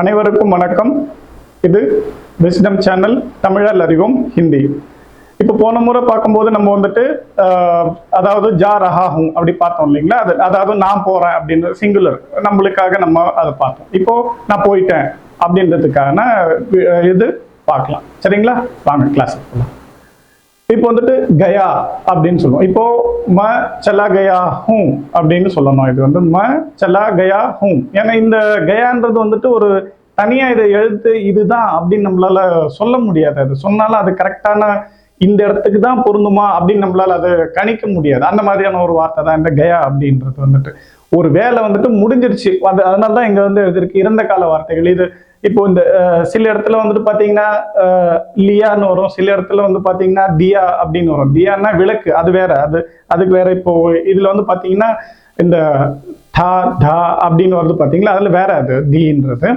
அனைவருக்கும் வணக்கம். இது விஸ்டம் சேனல் தமிழல் அறிவோம் ஹிந்தி. இப்போ போன முறை பார்க்கும்போது நம்ம வந்துட்டு அதாவது ஜா ரஹாஹும் அப்படி பார்த்தோம் இல்லைங்களா? அது அதாவது நான் போறேன் அப்படின்ற சிங்குலர் நம்மளுக்காக நம்ம அதை பார்த்தோம். இப்போ நான் போயிட்டேன் அப்படின்றதுக்கான இது பார்க்கலாம். சரிங்களா? வாங்க கிளாஸ் போகலாம் இப்போ வந்துட்டு கயா அப்படின்னு சொல்லுவோம். இப்போ ம சலா கயா ஹூம் அப்படின்னு சொல்லணும். இது வந்து ம சலா கயா ஹூம். ஏன்னா இந்த கயான்றது வந்துட்டு ஒரு தனியா இதை எழுத்து இதுதான் அப்படின்னு நம்மளால சொல்ல முடியாது. அது சொன்னாலும் அது கரெக்டான இந்த இடத்துக்கு தான் பொருந்துமா அப்படின்னு நம்மளால அதை கணிக்க முடியாது. அந்த மாதிரியான ஒரு வார்த்தை தான் இந்த கயா அப்படின்றது வந்துட்டு. ஒரு வேலை வந்துட்டு முடிஞ்சிருச்சு. அது அதனால தான் இங்க வந்து எழுதிருக்கு இறந்த கால வார்த்தைகள். இது இப்போ இந்த சில இடத்துல வந்துட்டு பார்த்தீங்கன்னா லியான்னு வரும். சில இடத்துல வந்து பார்த்தீங்கன்னா தியா அப்படின்னு வரும். தியான்னா விளக்கு அது வேற. அது அதுக்கு வேற இப்போ இதில் வந்து பார்த்தீங்கன்னா இந்த தா தா அப்படின்னு வருது பார்த்தீங்களா அதில் வேற அது தீன்றது.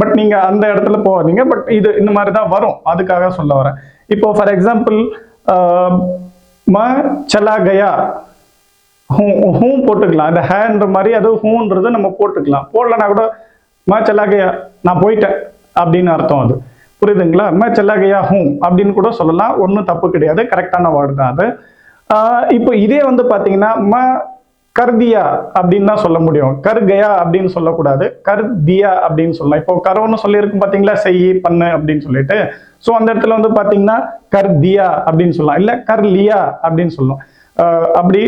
பட் நீங்கள் அந்த இடத்துல போகாதீங்க. பட் இது இந்த மாதிரி தான் வரும். அதுக்காக சொல்ல வரேன். இப்போ ஃபார் எக்ஸாம்பிள் ம சலா கயா. ஹூ ஹூ போட்டுக்கலாம். அந்த ஹேன்ற மாதிரி அது ஹூன்றது நம்ம போட்டுக்கலாம். போடலன்னா கூட மே நான் போயிட்டேன் அப்படின்னு அர்த்தம் அது. புரியுதுங்களா? மே ஹூம் அப்படின்னு கூட சொல்லலாம். ஒன்றும் தப்பு கிடையாது. கரெக்டான வேர்டு தான் அது. இப்போ இதே வந்து பார்த்தீங்கன்னா ம கர்தியா அப்படின்னு தான் சொல்ல முடியும். கர் கயா அப்படின்னு சொல்லக்கூடாது. கர் தியா அப்படின்னு சொல்லலாம். இப்போ கரோன்னு சொல்லியிருக்கும் பார்த்தீங்களா செய் பண்ணு அப்படின்னு சொல்லிட்டு. ஸோ அந்த இடத்துல வந்து பார்த்தீங்கன்னா கர் தியா அப்படின்னு சொல்லலாம். இல்லை கர் லியா அப்படின்னு சொல்லலாம். அப்படி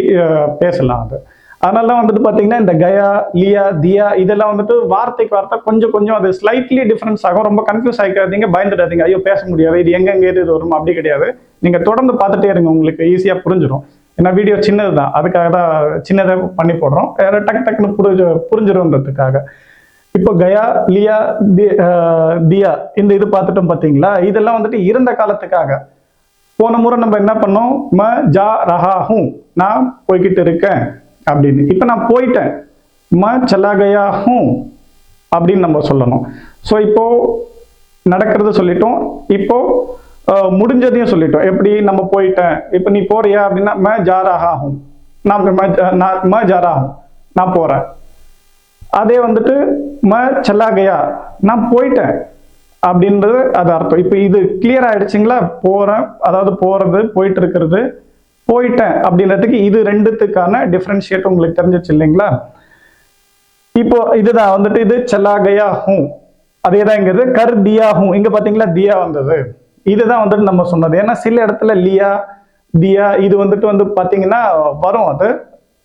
பேசலாம் அது. அதனால தான் வந்துட்டு பார்த்தீங்கன்னா இந்த கயா லியா தியா இதெல்லாம் வந்துட்டு வார்த்தைக்கு வார்த்தை கொஞ்சம் கொஞ்சம் அது ஸ்லைட்லி டிஃப்ரென்ஸ் ஆகும். ரொம்ப கன்ஃபியூஸ் ஆகிக்காதீங்க பயந்துடாதீங்க. ஐயோ பேச முடியாது. இது எங்கெங்க இது வரும்? அப்படி கிடையாது. நீங்கள் தொடர்ந்து பார்த்துட்டே இருங்க. உங்களுக்கு ஈஸியாக புரிஞ்சிடும் ஏன்னா வீடியோ சின்னது தான் அதுக்காக தான் சின்னதாக பண்ணி போடுறோம். வேற டக்கு டக்குன்னு புரிஞ்சு புரிஞ்சிடும்ன்றதுக்காக இப்போ கயா லியா தி- தியா இந்த இது பார்த்துட்டோம் பார்த்தீங்களா இதெல்லாம் வந்துட்டு இருந்த காலத்துக்காக. போன முறை நம்ம என்ன பண்ணோம்? ம ஜா ரஹா நான் போய்கிட்டு இருக்கேன். அப்படின்னு. இப்போ நான் போயிட்டேன். ம சலா ஹூம் அப்படின்னு நம்ம சொல்லணும். ஸோ இப்போ நடக்கிறத சொல்லிட்டோம். இப்போ முடிஞ்சதையும் சொல்லிட்டோம். எப்படி நம்ம போயிட்டேன்? இப்போ நீ போறியா அப்படின்னா ம ஜாராகும் நான் ம ஜ- நான் ம நான் போறேன். அதே வந்துட்டு ம செல்லாகையா நான் போயிட்டேன். அப்படின்றது அது அர்த்தம். இப்போ இது கிளியர் ஆயிடுச்சுங்களா? போறேன். அதாவது போறது போயிட்டு இருக்கிறது. போயிட்டேன் அப்படின்றதுக்கு இது ரெண்டுத்துக்கான டிஃப்ரென்ஷியேட் உங்களுக்கு தெரிஞ்சிச்சு இல்லைங்களா? இப்போ இதுதான் வந்துட்டு இது சல்லா கயா ஹூம் அதே தான் இங்கிறது கர் தியா ஹூம் இங்க பாத்தீங்களா தியா வந்தது. இதுதான் வந்துட்டு நம்ம சொன்னது. ஏன்னா சில இடத்துல லியா தியா இது வந்துட்டு வந்து பாத்தீங்கன்னா வரும் அது.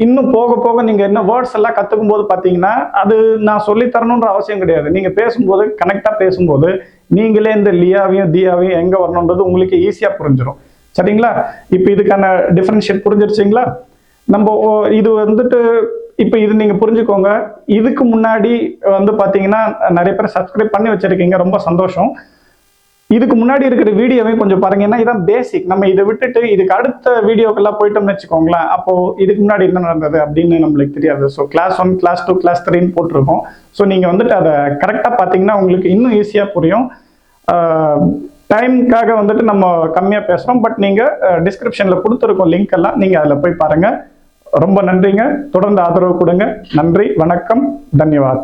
இன்னும் போக போக நீங்க என்ன வேர்ட்ஸ் எல்லாம் கத்துக்கும் போது பாத்தீங்கன்னா அது நான் சொல்லி தரணுன்ற அவசியம் கிடையாது. நீங்க பேசும்போது கனெக்டா பேசும்போது நீங்களே இந்த லியாவையும் தியாவையும் எங்க வரணுன்றது உங்களுக்கு ஈஸியா புரிஞ்சிடும் சரிங்களா? இப்போ இதுக்கான டிஃபரன்ஷியேட் புரிஞ்சிருச்சிங்களா? நம்ம ஓ- இது வந்துட்டு இப்போ இது நீங்கள் புரிஞ்சுக்கோங்க. இதுக்கு முன்னாடி வந்து பார்த்தீங்கன்னா நிறைய பேர் சப்ஸ்கிரைப் பண்ணி வச்சுருக்கீங்க. ரொம்ப சந்தோஷம். இதுக்கு முன்னாடி இருக்கிற வீடியோவையும் கொஞ்சம் பாருங்க. ஏன்னா இதான் பேசிக் நம்ம இதை விட்டுட்டு இதுக்கு அடுத்த வீடியோக்கெல்லாம் போயிட்டோம்னு வச்சுக்கோங்களேன். அப்போ இதுக்கு முன்னாடி என்ன நடந்தது அப்படின்னு நம்மளுக்கு தெரியாது. So class one class two class த்ரீன்னு போட்டிருக்கோம். ஸோ நீங்கள் வந்துட்டு அதை கரெக்டாக பார்த்தீங்கன்னா உங்களுக்கு இன்னும் ஈஸியாக புரியும். டைம்க்காக வந்துட்டு நம்ம கம்மியாக பேசுகிறோம் பட் நீங்கள் டிஸ்கிரிப்ஷனில் கொடுத்துருக்கோம் லிங்க் எல்லாம் நீங்கள் அதில் போய் பாருங்கள் ரொம்ப நன்றிங்க. தொடர்ந்து ஆதரவு கொடுங்க. நன்றி வணக்கம். தன்யவாத்.